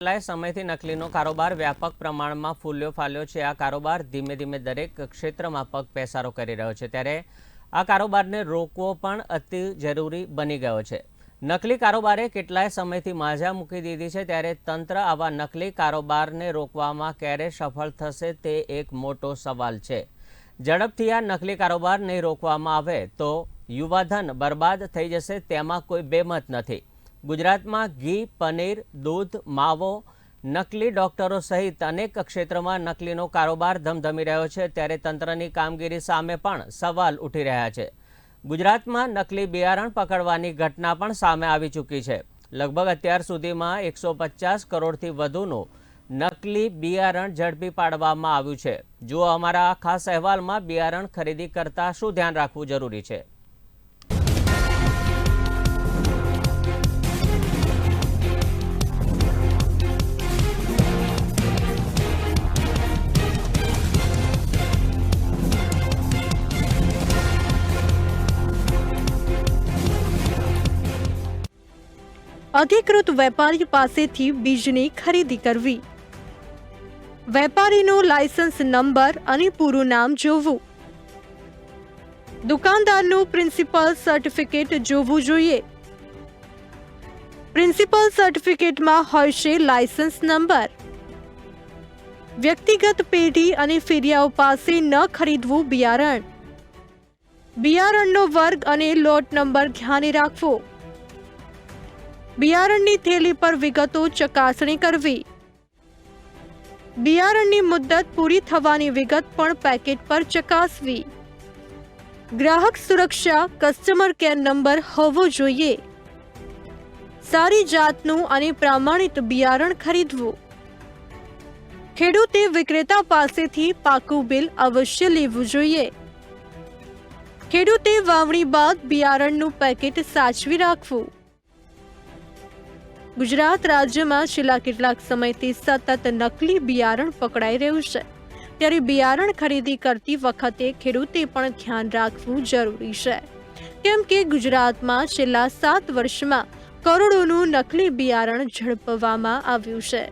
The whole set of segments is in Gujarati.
કેટલાય સમયથી નકલીનો કારોબાર વ્યાપક પ્રમાણમાં ફૂલ્યો ફાલ્યો છે. આ કારોબાર ધીમે ધીમે દરેક ક્ષેત્રમાં પગ પેસારો કરી રહ્યો છે. ત્યારે આ કારોબારને રોકવો પણ અતિ જરૂરી બની ગયો છે. નકલી કારોબારે કેટલાય સમયથી માઝા મૂકી દીધી છે. ત્યારે તંત્ર આવા નકલી કારોબારને રોકવામાં ક્યારે સફળ થશે તે એક મોટો સવાલ છે. ઝડપથી આ નકલી કારોબાર નહીં રોકવામાં આવે તો યુવાધન બરબાદ થઈ જશે. તેમાં કોઈ બેમત નથી. ગુજરાતમાં ઘી, પનીર, દૂધ, માવો, નકલી ડોક્ટરો સહિત અનેક ક્ષેત્રમાં નકલીનો કારોબાર ધમધમી રહ્યો છે. ત્યારે તંત્રની કામગીરી સામે પણ સવાલ ઉઠી રહ્યા છે. ગુજરાતમાં નકલી બિયારણ પકડવાની ઘટના પણ સામે આવી ચૂકી છે. લગભગ અત્યાર સુધીમાં એકસો પચાસ કરોડથી વધુનું નકલી બિયારણ ઝડપી પાડવામાં આવ્યું છે. જુઓ અમારા ખાસ અહેવાલમાં બિયારણ ખરીદી કરતાં શું ધ્યાન રાખવું જરૂરી છે. અધિકૃત વેપારી પાસેથી બીજની ખરીદી કરવી. વેપારીનો લાયસન્સ નંબર અને પૂરું નામ જોવું. દુકાનદારનું પ્રિન્સિપલ સર્ટિફિકેટ જોવું જોઈએ. પ્રિન્સિપલ સર્ટિફિકેટમાં હોય છે લાયસન્સ નંબર. વ્યક્તિગત પેઢી અને ફેરિયાઓ પાસે ન ખરીદવું બિયારણ. બિયારણનો વર્ગ અને લોટ નંબર ધ્યાને રાખવો. બિયારણની થેલી પર વિગતો ચકાસણી કરવી. બિયારણની મુદ્દત પૂરી થવાની વિગત પણ પેકેટ પર ચકાસવી. ગ્રાહક સુરક્ષા, કસ્ટમર કેર નંબર હોવો જોઈએ. સારી જાતનું અને પ્રામાણિક બિયારણ ખરીદવું. ખેડૂતે વિક્રેતા પાસેથી પાકું બિલ અવશ્ય લેવું જોઈએ. ખેડૂતે વાવણી બાદ બિયારણનું પેકેટ સાચવી રાખવું. ગુજરાત રાજ્યમાં છેલ્લા કેટલાક સમયથી સતત નકલી બિયારણ પકડાઈ રહ્યું છે. ત્યારે બિયારણ ખરીદી કરતી વખતે ખેડૂતે પણ ધ્યાન રાખવું જરૂરી છે. કેમ કે ગુજરાતમાં છેલ્લા સાત વર્ષમાં કરોડોનું નકલી બિયારણ ઝડપવામાં આવ્યું છે.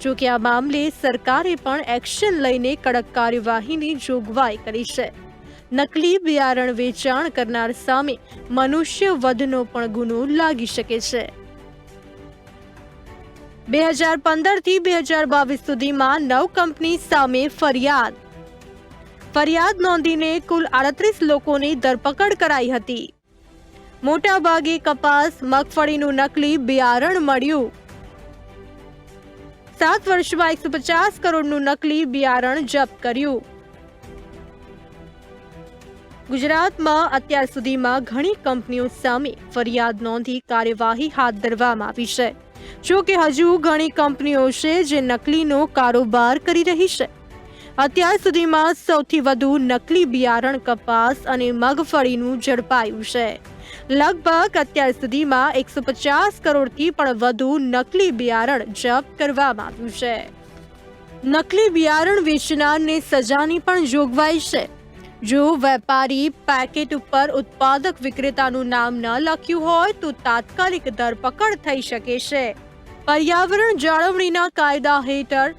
જો કે આ મામલે સરકારે પણ એક્શન લઈને કડક કાર્યવાહીની જોગવાઈ કરી છે. નકલી બિયારણ વેચાણ કરનાર સામે મનુષ્ય વધનો પણ ગુનો લાગી શકે છે. બે હજાર પંદરથી બે હજાર બાવીસ સુધીમાં નવ કંપની સામે ફરિયાદ. ફરિયાદ નોંધીને કુલ આડત્રીસ લોકોની ધરપકડ કરાઈ હતી. મોટાભાગે કપાસ, મગફળીનું નકલી બિયારણ મળ્યું. સાત વર્ષમાં એકસો પચાસ કરોડનું નકલી બિયારણ જપ્ત કર્યું. ગુજરાતમાં અત્યાર સુધીમાં ઘણી કંપનીઓ સામે ફરિયાદ નોંધી કાર્યવાહી હાથ ધરવામાં આવી છે. જો કે હજુ ઘણી કંપનીઓ છે જે નકલીનો કારોબાર કરી રહી છે. અત્યાર સુધીમાં સૌથી વધુ નકલી બિયારણ કપાસ અને મગફળીનું ઝડપાયું છે. લગભગ અત્યાર સુધીમાં એકસો પચાસ કરોડથી પણ વધુ નકલી બિયારણ જપ્ત કરવામાં આવ્યું છે. નકલી બિયારણ વેચનારને સજાની પણ જોગવાઈ છે. જો વેપારી પેકેટ ઉપર ઉત્પાદક વિક્રેતાનું નામ ન લખ્યું હોય તો તાત્કાલિક ધરપકડ થઈ શકે છે. પર્યાવરણ જાળવણીના કાયદા હેઠળ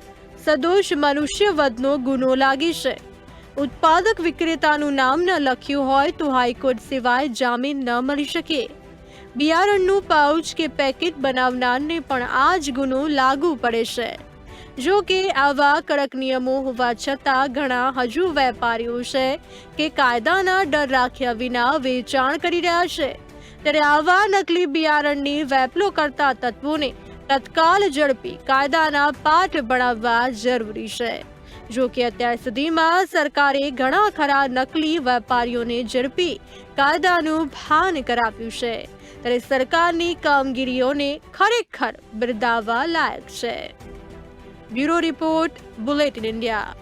સદોષ મનુષ્ય વધનો ગુનો લાગે છે. ઉત્પાદક વિક્રેતાનું નામ ન લખ્યું હોય તો હાઈકોર્ટ સિવાય જામીન ન મળી શકે. બિયારણનું પાઉચ કે પેકેટ બનાવનારને પણ આ જ ગુનો લાગુ પડે છે. જો કે આવા કડક નિયમો હોવા છતાં ઘણા હજુ વેપારીઓ છે કે કાયદાના ડર રાખ્યા વિના વેચાણ કરી રહ્યા છે. ત્યારે આવા નકલી બિયારણની વેપલો કરતા તત્વોને તત્કાલ ઝડપી કાયદાના પાઠ ભણાવવા જરૂરી છે. જો કે અત્યાર સુધીમાં સરકારે ઘણા ખરા નકલી વેપારીઓને ઝડપી કાયદાનું ભાન કરાવ્યું છે. ત્યારે સરકારની કામગીરીઓને ખરેખર બિરદાવવા લાયક છે. Bureau Report, bullet in India.